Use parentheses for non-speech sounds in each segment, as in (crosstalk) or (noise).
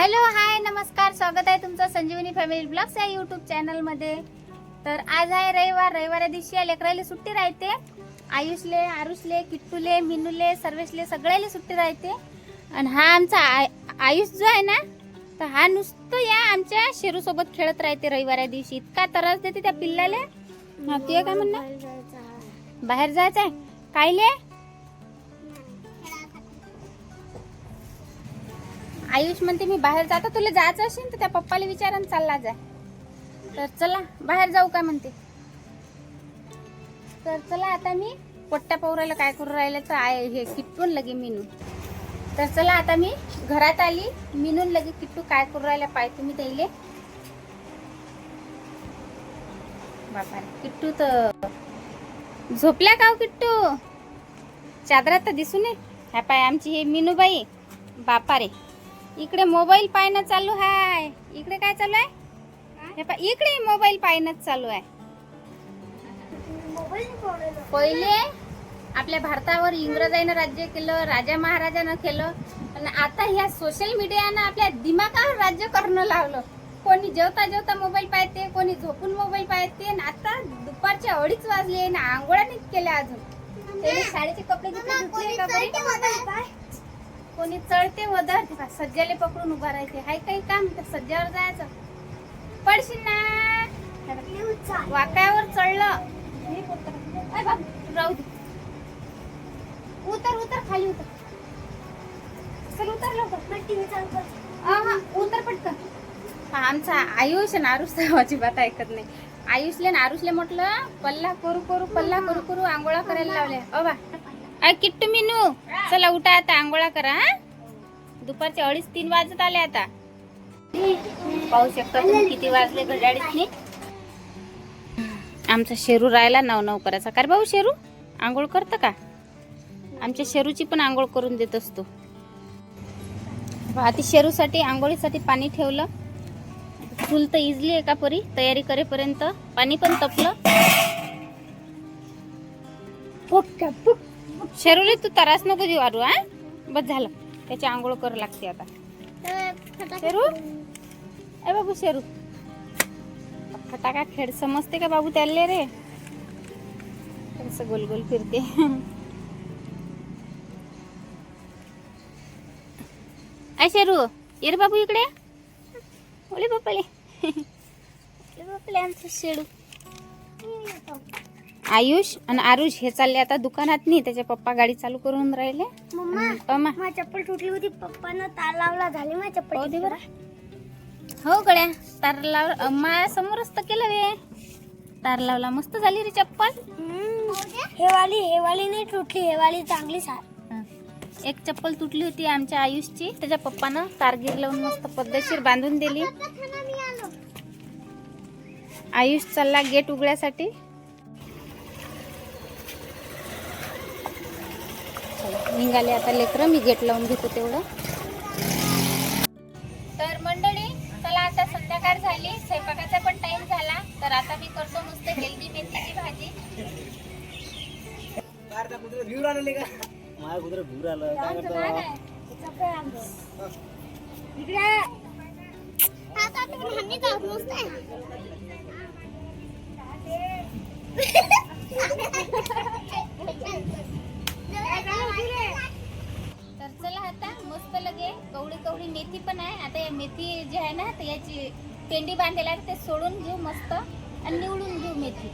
Hello hi नमस्कार स्वागत आहे तुमचं संजीवनी फॅमिली ब्लॉग्स या यूट्यूब चॅनलमध्ये तर आज आहे रविवार रविवार दिवशी या लेकराला सुट्टी राहते. आयुषले आरुषले किट्टूले मिनूले सर्वेशले सगळ्याला सुट्टी राहते. आणि हा आमचा आय- आयुष जो आहे ना तर हा नुसतं या आमच्या शेरू सोबत खेळत राहते रविवार दिवशी. इतका त्रास देते त्या पिल्लाले. हा तुझं काय म्हणणं? बाहेर जायचं आहे? कायले? आयुष म्हणते मी बाहेर जातो तुला जायचं असेल तर त्या पप्पाला विचारून चालला जा. तर चला बाहेर जाऊ का म्हणते. तर चला आता मी पोट्ट्या पौराला काय करू राहिलं तर आय हे किट्टून लगे मिनू. तर चला आता मी घरात आली मिनून लगे किट्टू काय करू राहिला पाय तुम्ही त्याले. बापा किट्टू तर झोपल्या का हो किट्टू? चादरात तर दिसून ये. ह्या पाय आमची हे मिनूबाई बापा रे इकडे मोबाईल पाहणं चालू आहे इकडे काय चालू आहे? हे पहा, इकडे मोबाईल पाहणं चालू आहे. पहिले आपल्या भारतावर इंग्रजांनी राज्य केलं राजा महाराजानं केलं आणि आता ह्या सोशल मीडियानं आपल्या दिमागावर राज्य करणं लावलं. कोणी जेवता जेवता मोबाईल पाहते कोणी झोपून मोबाईल पाहते आणि आता दुपारचे अडीच वाजले ना आंघोळा नीट केल्या अजून. त्याने शाळेचे कपडे बरे? कोणी चढते वदर ते पहा, सज्जाले पकडून उभा राहते हाय काही काम? तर सज्जावर जायचं. पडशील ना? वाकायावर चढलं. अय बाप, राहू दे. उतर उतर खाली उतर. चल उतर लवकर. उतर पटकन. आमचा आयुष आणि आरुष तर अजिबात ऐकत नाही. आयुषले आणि आरुषले म्हटलं पल्ला करू करू पल्ला करू करू आंघोळा करायला लावल्या. अ बा. अय किट्टू मिनू चला उठा आता आंघोळा करा हा? दुपारचे अडीच तीन वाजत आले आता. पाहू शकता तुम्ही किती वाजले घड्याळीतनी. आमचा शेरू राहिला नव नऊ करायचा. काय भाऊ शेरू? आंघोळ करतं का? आमच्या शेरूची पण आंघोळ करून देत असतो. आता शेरूसाठी आंघोळीसाठी पाणी ठेवलं. फुल तर इजली एका परी? तयारी करेपर्यंत. पाणी पण तपलं. शेरूले तू तरास नको देऊ आरू हा? बस झालं. त्याची आंघोळ करू लागते आता. शेरू? ए बाबू शेरू. फटाका खेळ समजते का बाबू त्याले रे? असं गोल गोल फिरते. (laughs) आय शेरू ये रे बाबू इकडे. ओले बापाले. ओले बापाले आमचं शेडू आयुष आणि आरुष हे चालले आता दुकानात नाही त्याचे पप्पा गाडी चालू करून राहिले. मम्मा अम्मा माझी चप्पल तुटली होती पप्पानं तार लावला झाली माझी चप्पल. बरं. हो गड्या तार लाव अम्मा समोरच तर केलं रे. तार लावला मस्त झाली रे चप्पल. हे वाली हे वाली नाही तुटली हे वाली चांगली सार. एक चप्पल तुटली होती आमच्या आयुषची त्याच्या पप्पानं तारगीर लावून मस्त पद्धतशीर बांधून दिली. आयुष चालला गेट उघड्यासाठी. निघाले. आता लेकरं मी गेट लावून घेतो तेवढं. तर मंडळी चला आता संध्याकाळ झाली. स्वयंपाकाचा पण टाइम झाला. तर आता मी करतो नुसतं हेल्दी मेथीची भाजी. माझ्या कुत्र भूर आलं. काय करतो? (laughs) तर चला आता मस्त लगे. कवळी कवळी मेथी पण आहे. आता या मेथी जी आहे ना तर याची पेंडी बांधायला आहे, ते सोडून घेऊ मस्त. आणि निवडून घेऊ मेथी.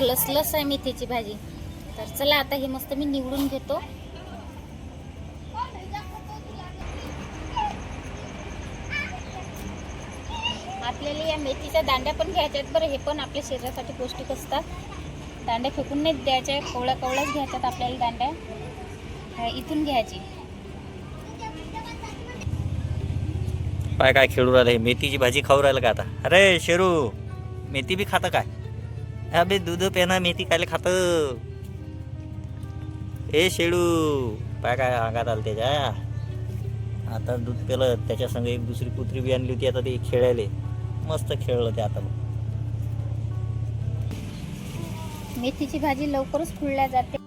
लसलस आहे मेथीची भाजी. तर चला आता हे मस्त मी निवडून घेतो. आपल्याला या मेथीच्या दांड्या पण घ्यायच्या आहेत बरं. हे पण आपल्या शरीरासाठी पौष्टिक असतात. दांड्या फेकून नाही द्यायच्या. कवळ्या कवळ्याच घ्यायच्यात आपल्याला दांड्या. इथून घ्यायची. काय काय खेळू राहिलं? हे मेथीची भाजी खाऊ राहिलं का आता? अरे शेरू मेथी बी खातं काय? अबे दूध पेना मेथी कायले खातं? ए शेडू काय काय अंगात आलं त्याच्या? आता दूध पेलं त्याच्या संग एक दुसरी कुत्री बी आणली होती आता ते खेळायला. मस्त खेळलं ते आता. मेथीची भाजी लवकरच खुळल्या जाते.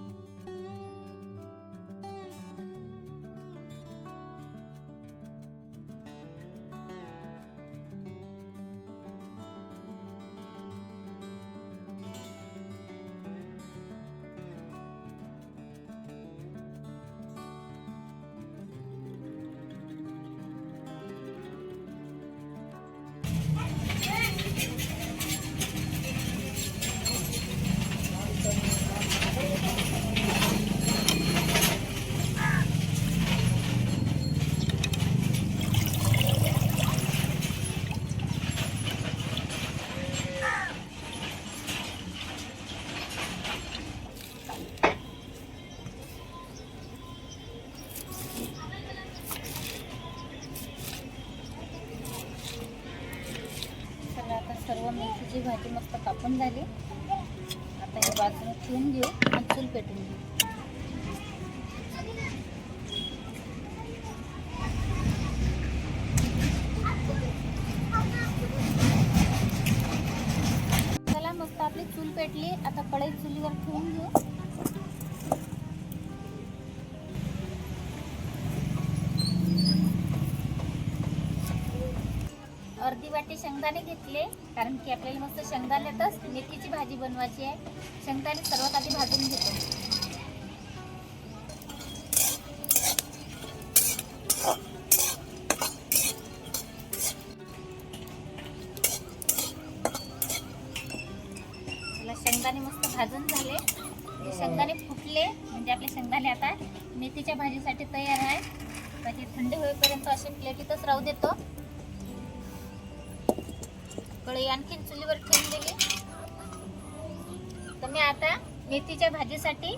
झाली. आता हे बाजूने ठेवून घेऊ आणि चूल पेटून घेऊ. अर्धी वाटी शेंगदाणे घेतले कारण की आपल्याला मस्त शेंगदाण्यातच मेथीची भाजी बनवायची आहे. शेंगदाणे सर्वात आधी भाजून घेतो. शेंगदाणे मस्त भाजून झाले. शेंगदाणे फुटले म्हणजे आपले शेंगदाणे आता मेथीच्या भाजीसाठी तयार आहे तर थंड होईपर्यंत असे प्लेटीतच राहू देतो. कढई आणखीन चुलीवर ठेवून दिली. तर मी आता मेथीच्या भाजीसाठी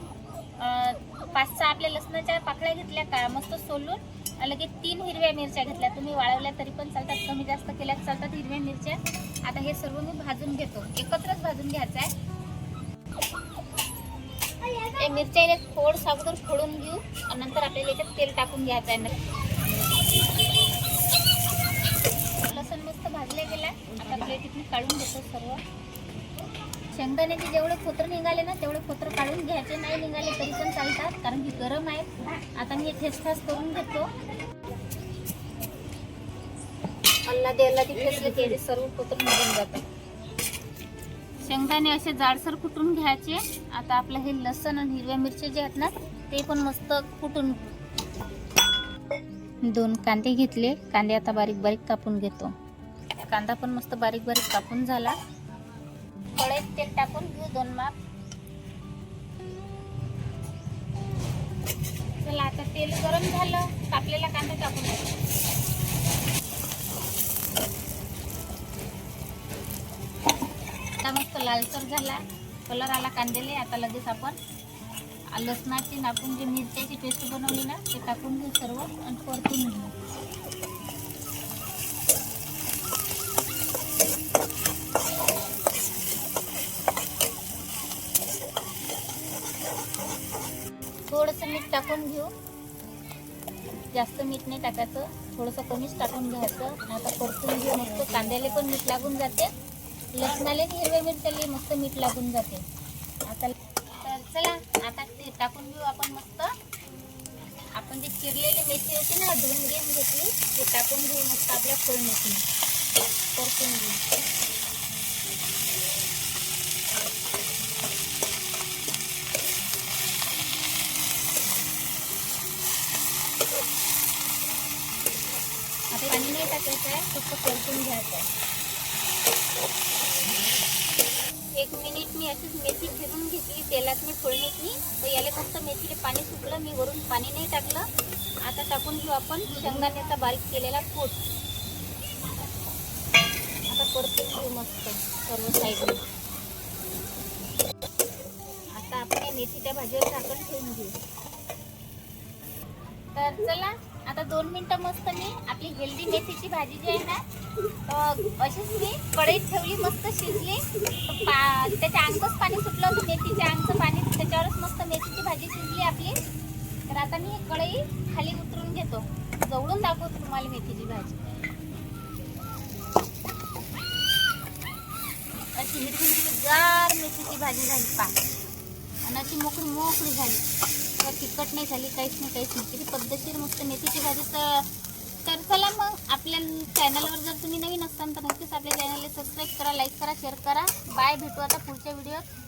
पाच सहा आपल्या लसणाच्या पाकळ्या घेतल्या का मस्त सोलून लगेच तीन हिरव्या मिरच्या घेतल्या. तुम्ही वाळवल्या तरी पण चालतात कमी जास्त केल्या चालतात हिरव्या मिरच्या. आता हे सर्व मी भाजून घेतो. एकत्रच भाजून घ्यायचं आहे. या मिरच्या फोड अगोदर फोडून घेऊ आणि नंतर आपल्याला याच्यात तेल टाकून घ्यायचं आहे मस्त भाजले गेला. आता प्लेटीतून काढून घेतो सर्व. शेंगदाण्याचे जेवढे खोत्र निघाले ना तेवढे खोत्र काढून घ्यायचे. नाही निघाले तरी पण चालतात कारण की गरम आहेत आता मी हे ठेसठास करून घेतो. अल्लादी अल्लादी ठेसले की सर्व खोत्र निघून जातात. शेंगदाणे असे जाडसर कुटून घ्यायचे. आता आपलं हे लसण आणि हिरव्या मिरच्या जे आहेत ना ते पण मस्त कुटून दोन कांदे घेतले. कांदे आता बारीक बारीक कापून घेतो. कांदा पण मस्त बारीक बारीक कापून झाला. कढईत तेल टाकून घेऊ दोन माप. चला आता तेल गरम झालं कापलेला कांदा टाकून आता मस्त लालसर झाला. कलर आला कांद्याले आता लगेच आपण लसणाची नापून जे मिरच्याची पेस्ट बनवली ना ते टाकून घेऊ सर्व आणि परतून घेऊ. जास्त मीठ नाही टाकायचं. थोडंसं कमीच टाकून घ्यायचं. आता परतून घेऊ मस्त कांद्याला पण मीठ लागून जाते. लसणाला हिरव्या मिरच्याला मस्त मीठ लागून जाते. आता तर चला आता ते टाकून घेऊ आपण मस्त. आपण जे चिरलेली मेथी होती ना धुवून घेऊन घेतली ते टाकून घेऊ मस्त आपल्या फोडणीतून. परतून घेऊ आता पाणी नाही टाकायचं आहे फक्त परतून घ्यायचं आहे एक मिनिट मी अशीच मेथी फिरून घेतली तेलात मी फोडणीतली तर याला फक्त मेथीचे पाणी सुकलं मी वरून पाणी नाही टाकलं. आता टाकून घेऊ आपण शेंगदाण्याचा बारीक केलेला कोट. आता परतून घेऊ मस्त सर्व साईडने. आता आपण या मेथीच्या भाजीवर टाकून ठेवून घेऊ. तर चला आता दोन मिनटं मस्त मी आपली हेल्दी मेथीची भाजी जी आहे ना अशीच मी कढईत ठेवली मस्त शिजली. पा त्याच्या अंगच पाणी सुटलं होतं मेथीच्या अंगचं पाणी त्याच्यावरच मस्त मेथीची भाजी शिजली आपली. तर आता मी कढई खाली उतरून घेतो. जवळून दाखवतो तुम्हाला मेथीची भाजी. अशी हिरवी हिरवी गार मेथीची भाजी झाली पा आणि अशी मोकळी मोकळी झाली. तर तिखट नाही झाली काहीच नाही काहीच नाही. किती पद्धतशीर मस्त मेथीची भाजी. तर तर चला मग आपल्या चॅनलवर जर तुम्ही नवीन असाल तर नक्कीच आपल्या चॅनलला सबस्क्राईब करा लाईक करा शेअर करा. बाय भेटू आता पुढच्या व्हिडिओत